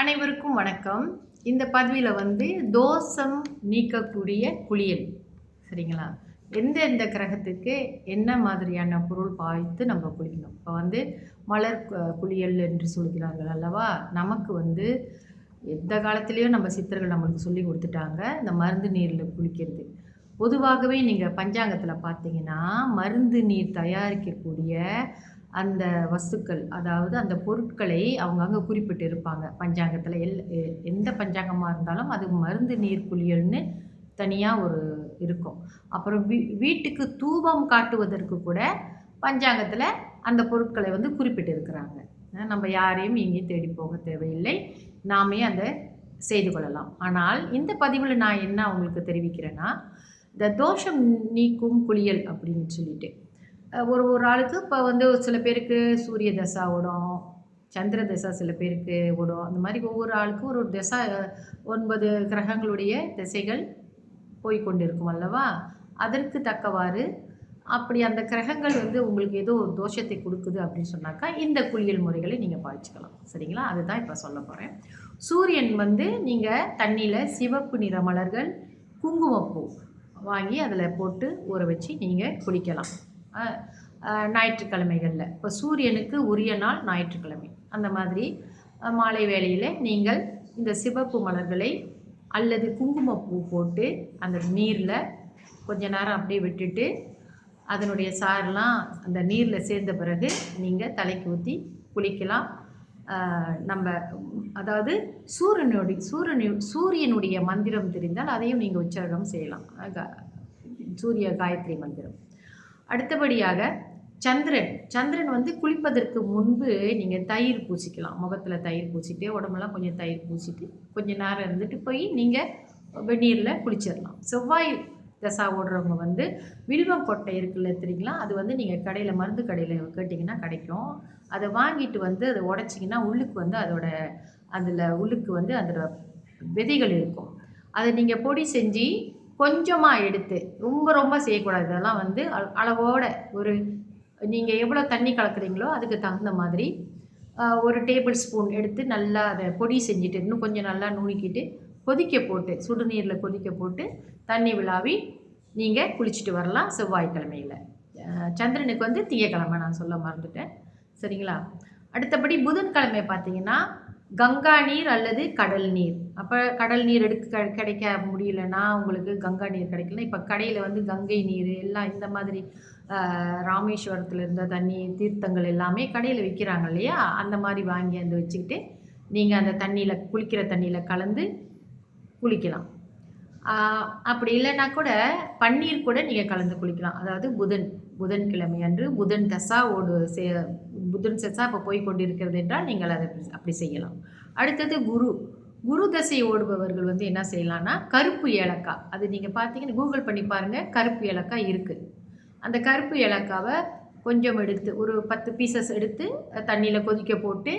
அனைவருக்கும் வணக்கம். இந்த பதவியில் வந்து தோஷம் நீக்கக்கூடிய குளியல் சரிங்களா? எந்தெந்த கிரகத்துக்கு என்ன மாதிரியான பொருள் பாய்த்து நம்ம குளிக்கணும்? இப்போ வந்து மலர் குளியல் என்று சொல்கிறார்கள் அல்லவா? நமக்கு வந்து எந்த காலத்துலேயும் நம்ம சித்தர்கள் நம்மளுக்கு சொல்லி கொடுத்துட்டாங்க இந்த மருந்து நீரில் குளிக்கிறது. பொதுவாகவே நீங்கள் பஞ்சாங்கத்தில் பார்த்தீங்கன்னா மருந்து நீர் தயாரிக்கக்கூடிய அந்த வஸ்துக்கள் அதாவது அந்த பொருட்களை அவங்க அங்கே குறிப்பிட்டு இருப்பாங்க. பஞ்சாங்கத்தில் எல் எ- எந்த பஞ்சாங்கமாக இருந்தாலும் அது மருந்து நீர் குளியல்னு தனியாக ஒரு இருக்கும். அப்புறம் வீ வீட்டுக்கு தூபம் காட்டுவதற்கு கூட பஞ்சாங்கத்தில் அந்த பொருட்களை வந்து குறிப்பிட்டு இருக்கிறாங்க. அஹ் நம்ம யாரையும் எங்கேயும் தேடி போக தேவையில்லை. நாமே அந்த செய்து கொள்ளலாம். ஆனால் இந்த பதிவில் நான் என்ன உங்களுக்கு தெரிவிக்கிறேன்னா இந்த தோஷம் நீக்கும் குளியல் அப்படின்னு சொல்லிட்டு. ஒரு ஒரு ஆளுக்கு இப்போ வந்து சில பேருக்கு சூரிய தசா ஓடும் சந்திர தசா சில பேருக்கு ஓடும். அந்த மாதிரி ஒவ்வொரு ஆளுக்கும் ஒரு ஒரு தசா ஒன்பது கிரகங்களுடைய திசைகள் போய்கொண்டிருக்கும் அல்லவா? அதற்கு தக்கவாறு அப்படி அந்த கிரகங்கள் வந்து உங்களுக்கு ஏதோ ஒரு தோஷத்தை கொடுக்குது அப்படின்னு சொன்னாக்கா இந்த குளியல் முறைகளை நீங்கள் பாய்ச்சிக்கலாம் சரிங்களா? அதுதான் இப்போ சொல்ல போகிறேன் சூரியன் வந்து நீங்கள் தண்ணியில் சிவப்பு நிற மலர்கள் குங்குமப்பூ வாங்கி அதில் போட்டு ஊற வச்சு நீங்கள் குளிக்கலாம். ஞாயிற்றுக்கிழமைகளில். இப்போ சூரியனுக்கு உரிய நாள் ஞாயிற்றுக்கிழமை. அந்த மாதிரி மாலை வேளையில் நீங்கள் இந்த சிவப்பு மலர்களை அல்லது குங்குமப்பூ போட்டு அந்த நீரில் கொஞ்ச நேரம் அப்படியே விட்டுட்டு அதனுடைய சாரெலாம் அந்த நீரில் சேர்ந்த பிறகு நீங்கள் தலைக்கு ஊற்றி குளிக்கலாம். நம்ம அதாவது சூரியனுடைய சூரியனு சூரியனுடைய மந்திரம் தெரிந்தால் அதையும் நீங்கள் உச்சாரணம் செய்யலாம். சூரிய காயத்ரி மந்திரம். அடுத்தபடியாக சந்திரன். சந்திரன் வந்து குளிப்பதற்கு முன்பு நீங்கள் தயிர் பூசிக்கலாம். முகத்தில் தயிர் பூசிட்டு உடம்பெல்லாம் கொஞ்சம் தயிர் பூசிட்டு கொஞ்சம் நேரம் இருந்துட்டு போய் நீங்கள் வெந்நீரில் குளிச்சிடலாம். செவ்வாய் தசா ஓடுறவங்க வந்து வில்வம் கொட்டை இருக்குல்ல தெரியுங்களா? அது வந்து நீங்கள் கடையில் மருந்து கடையில் கேட்டிங்கன்னா கிடைக்கும். அதை வாங்கிட்டு வந்து அதை உடச்சிங்கன்னா உள்ளுக்கு வந்து அதோட அதில் உள்ளுக்கு வந்து அதோட விதைகள் இருக்கும். அதை நீங்கள் பொடி செஞ்சு கொஞ்சமாக எடுத்து ரொம்ப ரொம்ப செய்யக்கூடாது. இதெல்லாம் வந்து அளவோட ஒரு நீங்கள் எவ்வளோ தண்ணி கலக்குறீங்களோ அதுக்கு தகுந்த மாதிரி ஒரு டேபிள் ஸ்பூன் எடுத்து நல்லா அதை பொடி செஞ்சுட்டு இன்னும் கொஞ்சம் நல்லா நுணுக்கிட்டு கொதிக்க போட்டு சுடுநீரில் கொதிக்க போட்டு தண்ணி விழாவி நீங்கள் குளிச்சுட்டு வரலாம் செவ்வாய்க்கிழமையில். சந்திரனுக்கு வந்து திங்கக்கிழமை நான் சொல்ல மறந்துட்டேன். சரிங்களா? அடுத்தபடி புதன்கிழமை பார்த்தீங்கன்னா கங்கா நீர் அல்லது கடல் நீர். அப்போ கடல் நீர் எடுக்க க- கிடைக்க முடியலன்னா உங்களுக்கு கங்கா நீர் கிடைக்கல. இப்போ கடையில் வந்து கங்கை நீர் எல்லாம் இந்த மாதிரி ராமேஸ்வரத்தில் இருந்த தண்ணி தீர்த்தங்கள் எல்லாமே கடையில் விற்கிறாங்க இல்லையா? அந்த மாதிரி வாங்கி வந்து வச்சுக்கிட்டு நீங்கள் அந்த தண்ணியில் குளிக்கிற தண்ணியில் கலந்து குளிக்கலாம். அப்படி இல்லைன்னா கூட பன்னீர் கூட நீங்கள் கலந்து குளிக்கலாம். அதாவது புதன் புதன்கிழமை அன்று புதன் தசா ஓடு சே புதன் தசா இப்போ போய் கொண்டிருக்கிறது என்றால் நீங்கள் அதை அப்படி- செய்யலாம். அடுத்தது குரு. குரு தசை ஓடுபவர்கள் வந்து என்ன செய்யலாம்னா கருப்பு ஏலக்காய். அது நீங்கள் பார்த்தீங்கன்னா கூகுள் பண்ணி பாருங்கள் கருப்பு ஏலக்காய் இருக்குது அந்த கருப்பு ஏலக்காவை கொஞ்சம் எடுத்து ஒரு பத்து பீசஸ் எடுத்து தண்ணியில் கொதிக்க போட்டு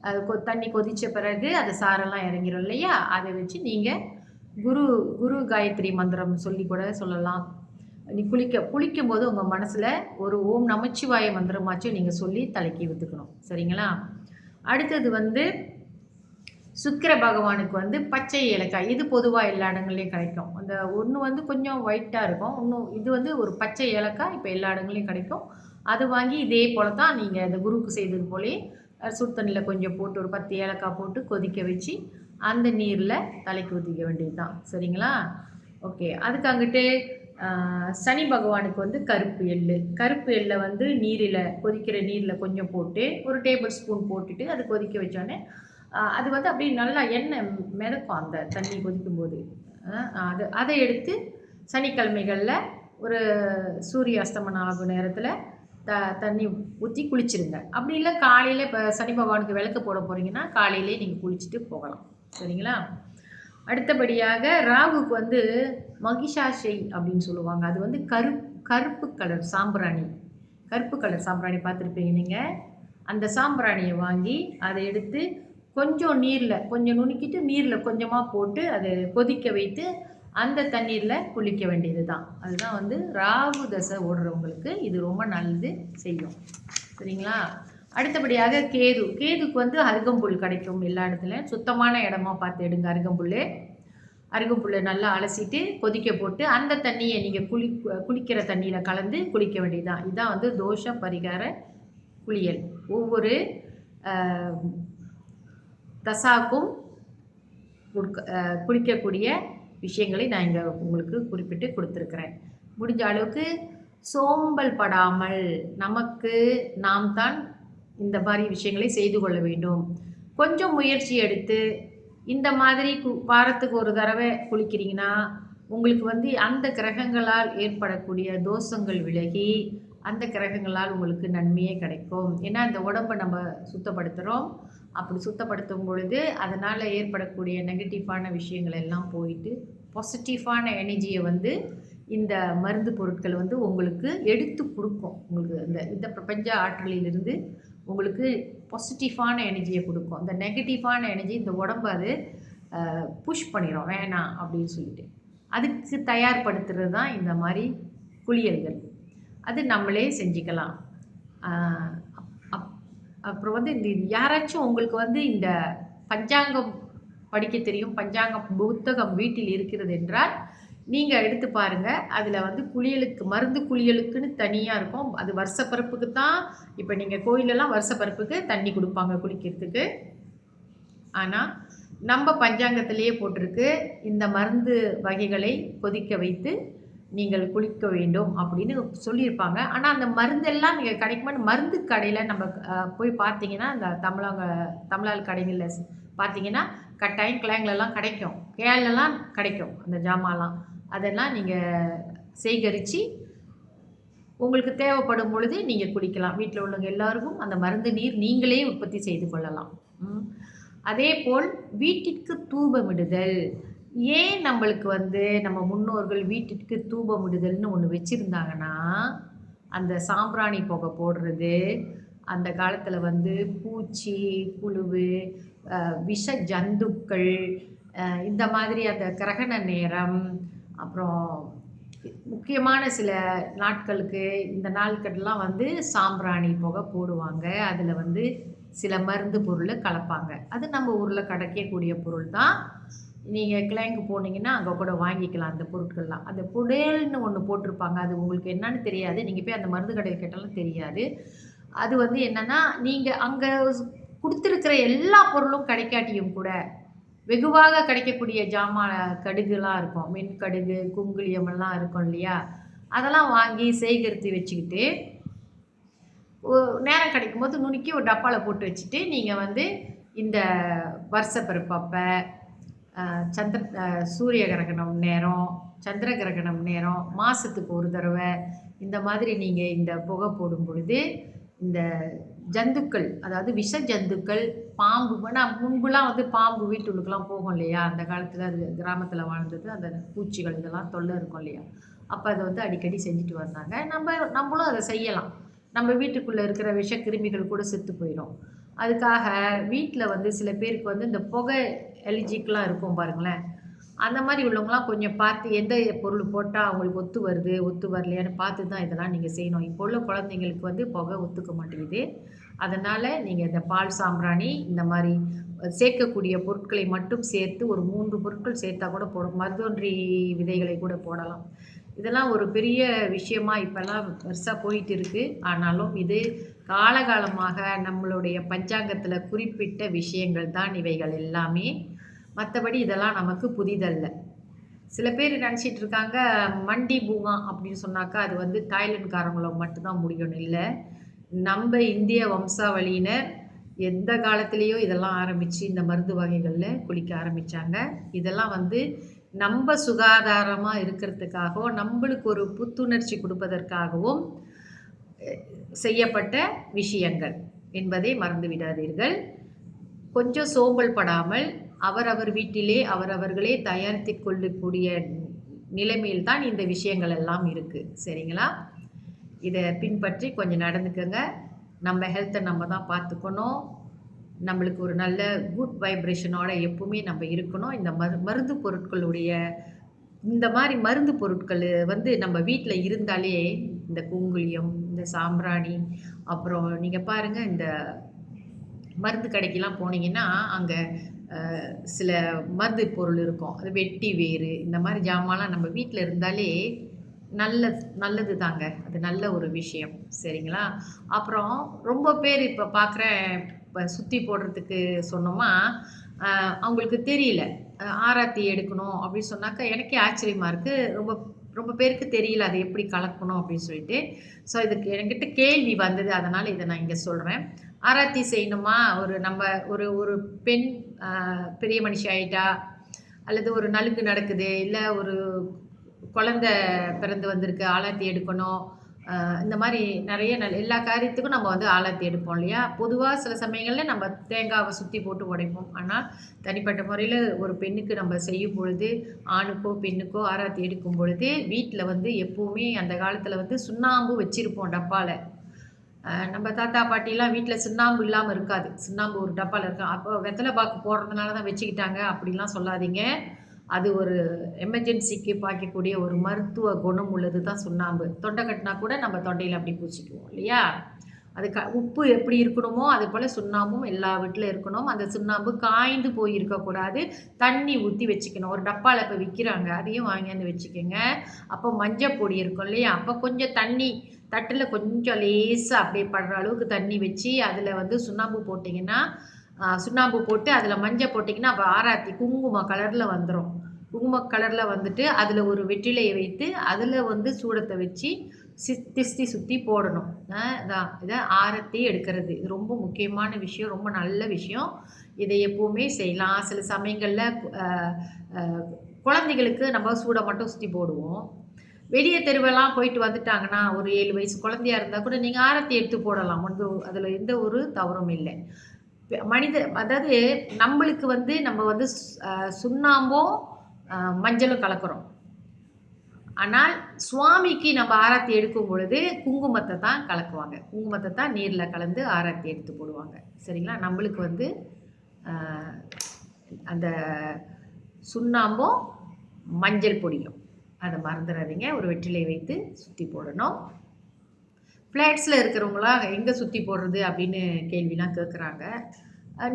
அது கொ தண்ணி கொதித்த பிறகு அது சாரெல்லாம் இறங்கிடும் இல்லையா? அதை வச்சு நீங்கள் குரு குரு காயத்ரி மந்திரம் சொல்லி கூட சொல்லலாம். நீ குளிக்க குளிக்கும் போது உங்கள் மனசில் ஒரு ஓம் நமச்சிவாய மந்திரமாச்சும் நீங்கள் சொல்லி தலைக்கு வித்துக்கணும் சரிங்களா? அடுத்தது வந்து சுக்கிர பகவானுக்கு வந்து பச்சை ஏலக்காய். இது பொதுவாக எல்லா இடங்கள்லையும் கிடைக்கும். அந்த ஒன்று வந்து கொஞ்சம் ஒயிட்டாக இருக்கும். இன்னும் இது வந்து ஒரு பச்சை ஏலக்காய் இப்போ எல்லா இடங்கள்லையும் கிடைக்கும். அது வாங்கி இதே போல தான் நீங்கள் அந்த குருவுக்கு செய்தது போலே அஹ், சுடு தண்ணியில் கொஞ்சம் போட்டு ஒரு பத்து ஏலக்காய் போட்டு கொதிக்க வச்சு அந்த நீரில் தலைக்கு ஊற்றிக்க வேண்டியது தான் சரிங்களா? ஓகே. அதுக்கு அங்கிட்டு சனி பகவானுக்கு வந்து கருப்பு எள்ளு. கருப்பு எள்ளை வந்து நீரில் கொதிக்கிற நீரில் கொஞ்சம் போட்டு ஒரு டேபிள் ஸ்பூன் போட்டுட்டு அது கொதிக்க வச்சோடனே அது வந்து அப்படியே நல்லா எண்ணெய் மிதக்கும் அந்த தண்ணி கொதிக்கும்போது. அது அதை எடுத்து சனிக்கிழமைகளில் ஒரு சூரிய அஸ்தமனம் ஆகும் நேரத்தில் த தண்ணி ஊற்றி குளிச்சிருங்க. அப்படி இல்லை காலையில் இப்போ சனி பகவானுக்கு விளக்கு போட போகிறீங்கன்னா காலையிலே நீங்கள் குளிச்சுட்டு போகலாம். சரிங்களா? அடுத்தபடியாக ராகுக்கு வந்து மகிஷாஷை அப்படின்னு சொல்லுவாங்க. அது வந்து கருப் கருப்பு கலர் சாம்பிராணி. கருப்பு கலர் சாம்பிராணி பார்த்துருப்பீங்க நீங்கள் அந்த சாம்பிராணியை வாங்கி அதை எடுத்து கொஞ்சம் நீரில் கொஞ்சம் நுணுக்கிட்டு நீரில் கொஞ்சமாக போட்டு அதை கொதிக்க வைத்து அந்த தண்ணீரில் குளிக்க வேண்டியது தான் அதுதான் வந்து ராகு தசை ஓடுறவங்களுக்கு இது ரொம்ப நல்லது செய்யும். சரிங்களா? அடுத்தபடியாக கேது. கேதுக்கு வந்து அருகம்புல் கிடைக்கும் எல்லா இடத்துலையும் சுத்தமான இடமா பார்த்து எடுங்க அருகம்புல் அருகம்புல்லை நல்லா அலசிட்டு கொதிக்க போட்டு அந்த தண்ணியை நீங்கள் குளி குளிக்கிற தண்ணியில் கலந்து குளிக்க வேண்டியதுதான். இதுதான் வந்து தோஷ பரிகார குளியல். ஒவ்வொரு தசாக்கும் குளிக்கக்கூடிய விஷயங்களை நான் இங்கே உங்களுக்கு குறிப்பிட்டு கொடுத்துருக்குறேன். முடிஞ்ச அளவுக்கு சோம்பல் படாமல் நமக்கு நாம் தான் இந்த மாதிரி விஷயங்களை செய்து கொள்ள வேண்டும். கொஞ்சம் முயற்சி எடுத்து இந்த மாதிரி கு வாரத்துக்கு ஒரு தடவை குளிக்கிறீங்கன்னா உங்களுக்கு வந்து அந்த கிரகங்களால் ஏற்படக்கூடிய தோஷங்கள் விலகி அந்த கிரகங்களால் உங்களுக்கு நன்மையே கிடைக்கும். ஏன்னா இந்த உடம்பை நம்ம சுத்தப்படுத்துகிறோம் அப்படி சுத்தப்படுத்தும் பொழுது அதனால் ஏற்படக்கூடிய நெகட்டிவான விஷயங்கள் எல்லாம் போயிட்டு பாசிட்டிவான எனர்ஜியை வந்து இந்த மருந்து பொருட்கள் வந்து உங்களுக்கு எடுத்து கொடுக்கும். உங்களுக்கு இந்த இந்த பிரபஞ்ச ஆற்றலிலிருந்து உங்களுக்கு பாசிட்டிவான எனர்ஜியை கொடுக்கும். இந்த நெகட்டிவான எனர்ஜி இந்த உடம்பு அது புஷ் பண்ணிடும் வேணாம் அப்படின்னு சொல்லிட்டு. அதுக்கு தயார்படுத்துறது தான் இந்த மாதிரி குளியல்கள். அது நம்மளே செஞ்சுக்கலாம். அப்புறம் வந்து இந்த யாராச்சும் உங்களுக்கு வந்து இந்த பஞ்சாங்கம் படிக்க தெரியும். பஞ்சாங்கம் புத்தகம் வீட்டில் இருக்கிறது என்றால் நீங்கள் எடுத்து பாருங்கள் அதில் வந்து குளியலுக்கு மருந்து குளியலுக்குன்னு தனியாக இருக்கும். அது வருஷப்பருப்புக்கு தான். இப்போ நீங்கள் கோயிலெல்லாம் வருஷப்பருப்புக்கு தண்ணி கொடுப்பாங்க குளிக்கிறதுக்கு ஆனால் நம்ம பஞ்சாங்கத்திலேயே போட்டிருக்கு. இந்த மருந்து வகைகளை கொதிக்க வைத்து நீங்கள் குளிக்க வேண்டும் அப்படின்னு சொல்லியிருப்பாங்க. ஆனால் அந்த மருந்தெல்லாம் நீங்கள் கிடைக்குமான்னு மருந்து கடையில் நம்ம போய் பார்த்தீங்கன்னா அந்த தமிழக தமிழால் கடைகளில் பார்த்தீங்கன்னா கட்டாயம் கிழங்குலலாம் கிடைக்கும். கேலெல்லாம் கிடைக்கும் அந்த ஜாமான்லாம். அதெல்லாம் நீங்கள் சேகரித்து உங்களுக்கு தேவைப்படும் பொழுது நீங்கள் குடிக்கலாம். வீட்டில் உள்ளவங்க எல்லாருக்கும் அந்த மருந்து நீர் நீங்களே உற்பத்தி செய்து கொள்ளலாம். அதே போல் வீட்டிற்கு தூபமிடுதல். ஏன் நம்மளுக்கு வந்து நம்ம முன்னோர்கள் வீட்டிற்கு தூபமிடுதல்னு ஒன்று வச்சுருந்தாங்கன்னா அந்த சாம்பிராணி புகை போடுறது அந்த காலத்தில் வந்து பூச்சி புழுவு விஷ ஜந்துக்கள் இந்த மாதிரி அந்த கிரகண நேரம் அப்புறம் முக்கியமான சில நாட்களுக்கு இந்த நாட்கள்லாம் வந்து சாம்பிராணி புகை போடுவாங்க. அதில் வந்து சில மருந்து பொருளை கலப்பாங்க. அது நம்ம ஊரில் கிடைக்கக்கூடிய பொருள் தான். நீங்கள் கிளைங்கு போனீங்கன்னா அங்கே கூட வாங்கிக்கலாம் அந்த பொருட்கள்லாம். அந்த புடேல்னு ஒன்று போட்டிருப்பாங்க. அது உங்களுக்கு என்னன்னு தெரியாது. நீங்கள் போய் அந்த மருந்து கடையில் கேட்டாலும் தெரியாது. அது வந்து என்னென்னா நீங்கள் அங்கே கொடுத்துருக்கிற எல்லா பொருளும் கிடைக்காட்டியும் கூட வெகுவாக கிடைக்கக்கூடிய ஜாமான் கடுகுலாம் இருக்கும். மின் கடுகு குங்குளியமெல்லாம் இருக்கும் இல்லையா? அதெல்லாம் வாங்கி சேகரித்து வச்சுக்கிட்டு நேரம் கிடைக்கும் போது நுணுக்கி ஒரு டப்பாவில் போட்டு வச்சுட்டு நீங்கள் வந்து இந்த வருஷப்பிறப்பப்போ சந்திர சூரிய கிரகணம் நேரம் சந்திர கிரகணம் நேரம் மாதத்துக்கு ஒரு தடவை இந்த மாதிரி நீங்கள் இந்த புகை போடும் பொழுது இந்த ஜந்துக்கள் அதாவது விஷ ஜந்துக்கள் பாம்பு ஆனால் முன்புலாம் வந்து பாம்பு வீட்டுக்குலாம் போகும் இல்லையா? அந்த காலத்தில் அது கிராமத்தில் வாழ்ந்தது அந்த பூச்சிகள் இதெல்லாம் தொல்லை இருக்கும் இல்லையா? அப்போ அதை வந்து அடிக்கடி செஞ்சுட்டு வந்தாங்க. நம்ம நம்மளும் அதை செய்யலாம். நம்ம வீட்டுக்குள்ளே இருக்கிற விஷ கிருமிகள் கூட செத்து போயிடும். அதுக்காக வீட்டில் வந்து சில பேருக்கு வந்து இந்த புகை எலிஜிக்கெலாம் இருக்கும் பாருங்களேன். அந்த மாதிரி உள்ளவங்களாம் கொஞ்சம் பார்த்து எந்த பொருள் போட்டால் அவங்களுக்கு ஒத்து வருது ஒத்து வரலையான்னு பார்த்து தான் இதெல்லாம் நீங்கள் செய்யணும். இப்போ உள்ள குழந்தைங்களுக்கு வந்து புகை ஒத்துக்க மாட்டேங்குது. அதனால் நீங்கள் இந்த பால் சாம்பிராணி இந்த மாதிரி சேர்க்கக்கூடிய பொருட்களை மட்டும் சேர்த்து ஒரு மூன்று பொருட்கள் சேர்த்தா கூட போடும் மருதொன்றி விதைகளை கூட போடலாம். இதெல்லாம் ஒரு பெரிய விஷயமா இப்போல்லாம் பெருசாக போயிட்டு இருக்குது ஆனாலும் இது காலகாலமாக நம்மளுடைய பஞ்சாங்கத்தில் குறிப்பிட்ட விஷயங்கள் தான் இவைகள் எல்லாமே. மற்றபடி இதெல்லாம் நமக்கு புதிதல்ல. சில பேர் நினச்சிட்டு இருக்காங்க மண்டி பூங்கா அப்படின்னு சொன்னாக்கா அது வந்து தாய்லாந்துக்காரங்கள மட்டும்தான் முடியணும் இல்லை. நம்ம இந்திய வம்சாவளியினர் எந்த காலத்துலேயோ இதெல்லாம் ஆரம்பித்து இந்த மருந்து வகைகளில் குளிக்க ஆரம்பித்தாங்க இதெல்லாம் வந்து நம்ம சுகாதாரமாக இருக்கிறதுக்காகவும் நம்மளுக்கு ஒரு புத்துணர்ச்சி கொடுப்பதற்காகவும் செய்யப்பட்ட விஷயங்கள் என்பதை மறந்து விடாதீர்கள். கொஞ்சம் சோம்பல் படாமல் அவரவர் வீட்டிலே அவரவர்களே தயாரித்து கொள்ளக்கூடிய நிலைமையில் தான் இந்த விஷயங்கள் எல்லாம் இருக்குது சரிங்களா? இதை பின்பற்றி கொஞ்சம் நடந்துக்கோங்க. நம்ம ஹெல்த்தை நம்ம தான் பார்த்துக்கணும். நம்மளுக்கு ஒரு நல்ல குட் வைப்ரேஷனோட எப்பவுமே நம்ம இருக்கணும். இந்த மரு மருந்து பொருட்களுடைய இந்த மாதிரி மருந்து பொருட்கள் வந்து நம்ம வீட்டில் இருந்தாலே இந்த குங்குளியம் இந்த சாம்பிராணி அப்புறம் நீங்கள் பாருங்கள் இந்த மருந்து கடைக்கெலாம் போனீங்கன்னா அங்கே சில மருந்து பொருள் இருக்கும். அது வெட்டி வேறு இந்த மாதிரி ஜாமான்லாம் நம்ம வீட்டில் இருந்தாலே நல்ல நல்லது தாங்க அது நல்ல ஒரு விஷயம். சரிங்களா? அப்புறம் ரொம்ப பேர் இப்போ பார்க்குறேன் இப்போ சுற்றி போடுறதுக்கு சொன்னோமா அவங்களுக்கு தெரியல. ஆராத்தி எடுக்கணும் அப்படின்னு சொன்னாக்கா எனக்கே ஆச்சரியமாக இருக்குது ரொம்ப ரொம்ப பேருக்கு தெரியல அதை எப்படி கலக்கணும் அப்படின்னு சொல்லிட்டு. ஸோ இதுக்கு என்கிட்ட கேள்வி வந்தது. அதனால் இதை நான் இங்கே சொல்கிறேன் ஆராத்தி செய்யணுமா? ஒரு நம்ம ஒரு ஒரு பெண் பெரிய மனுஷி ஆயிட்டா அல்லது ஒரு நலுங்கு நடக்குது இல்லை ஒரு குழந்தை பிறந்து வந்திருக்கு ஆளாத்தி எடுக்கணும். இந்த மாதிரி நிறைய நல் எல்லா காரியத்துக்கும் நம்ம வந்து ஆலாத்தி எடுப்போம் இல்லையா? பொதுவாக சில சமயங்களில் நம்ம தேங்காவை சுற்றி போட்டு உடைப்போம். ஆனால் தனிப்பட்ட முறையில் ஒரு பெண்ணுக்கு நம்ம செய்யும் பொழுது ஆணுக்கோ பெண்ணுக்கோ ஆராத்தி எடுக்கும் பொழுது வீட்டில் வந்து எப்போவுமே அந்த காலத்தில் வந்து சுண்ணாம்பு வச்சுருப்போம் டப்பாவில் நம்ம தாத்தா பாட்டிலாம் வீட்டில் சுண்ணாம்பு இல்லாமல் இருக்காது. சுண்ணாம்பு ஒரு டப்பாவில் இருக்கும். அப்போ வெத்தலை பாக்கு போடுறதுனால தான் வச்சுக்கிட்டாங்க. அப்படிலாம் சொல்லாதீங்க. அது ஒரு எமர்ஜென்சிக்கு பாய்க்கக்கூடிய ஒரு மருத்துவ குணம் உள்ளது தான் சுண்ணாம்பு. தொண்டை கட்டினா கூட நம்ம தொண்டையில் அப்படி பூச்சிக்குவோம் இல்லையா? அது க உப்பு எப்படி இருக்கணுமோ அது போல் சுண்ணாம்பும் எல்லா வீட்டிலும் இருக்கணும். அந்த சுண்ணாம்பு காய்ந்து போய் இருக்கக்கூடாது தண்ணி ஊற்றி வச்சுக்கணும். ஒரு டப்பாவில் இப்போ விற்கிறாங்க அதையும் வாங்கியாந்து வச்சுக்கோங்க. அப்போ மஞ்சள் பொடி இருக்கும் இல்லையா? அப்போ கொஞ்சம் தண்ணி தட்டில் கொஞ்சம் லேசாக அப்படியே படுற அளவுக்கு தண்ணி வச்சு அதில் வந்து சுண்ணாம்பு போட்டிங்கன்னா சுண்ணாம்பு போட்டு அதில் மஞ்சள் போட்டிங்கன்னா அப்போ ஆராத்தி குங்குமம் கலரில் வந்துடும் குங்கும கலரில் வந்துட்டு அதில் ஒரு வெற்றிலையை வைத்து அதில் வந்து சூடத்தை வச்சு சி திஷ்டி சுற்றி போடணும். இதான் இதை ஆரத்தி எடுக்கிறது. இது ரொம்ப முக்கியமான விஷயம் ரொம்ப நல்ல விஷயம். இதை எப்போவுமே செய்யலாம். சில சமயங்களில் குழந்தைகளுக்கு நம்ம சூடை மட்டும் சுற்றி போடுவோம். வெளியே தெருவெல்லாம் போயிட்டு வந்துட்டாங்கன்னா ஒரு ஏழு வயசு குழந்தையா இருந்தால் கூட நீங்கள் ஆரத்தி எடுத்து போடலாம். ஒன்று அதில் எந்த ஒரு தவறும் இல்லை. மனித அதாவது நம்மளுக்கு வந்து நம்ம வந்து சு- சுண்ணாம்பும் மஞ்சளும் கலக்கிறோம். ஆனால் சுவாமிக்கு நம்ம ஆராத்தி எடுக்கும் பொழுது குங்குமத்தை தான் கலக்குவாங்க. குங்குமத்தை தான் நீரில் கலந்து ஆராத்தி எடுத்து போடுவாங்க. சரிங்களா? நம்மளுக்கு வந்து அந்த சுண்ணாம்பும் மஞ்சள் பொடியும். அதை மறந்துடாதீங்க. ஒரு வெற்றிலை வைத்து சுற்றி போடணும். ஃப்ளாட்ஸில் இருக்கிறவங்களாம் எங்கே சுற்றி போடுறது அப்படின்னு கேள்விலாம் கேட்குறாங்க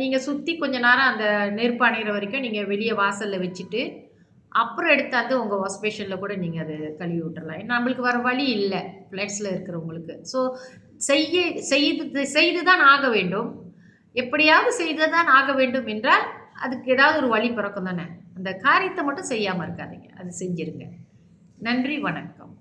நீங்கள் சுற்றி கொஞ்ச நேரம் அந்த நெருப்பு அணையிற வரைக்கும் நீங்கள் வெளியே வாசலில் வச்சுட்டு அப்புறம் எடுத்தாந்து உங்கள் வாஷ் பேஷனில் கூட நீங்கள் அதை கழுவி விட்டுறலாம். ஏன்னா நம்மளுக்கு வர வழி இல்லை. ஃப்ளட்ஸில் இருக்கிறவங்களுக்கு. ஸோ செய்ய செய்து செய்து தான் ஆக வேண்டும். எப்படியாவது செய்து தான் ஆக வேண்டும் என்றால் அதுக்கு ஏதாவது ஒரு வழி பிறக்கும் தானே. அந்த காரியத்தை மட்டும் செய்யாமல் இருக்காதீங்க. அது செஞ்சிருங்க. நன்றி வணக்கம்.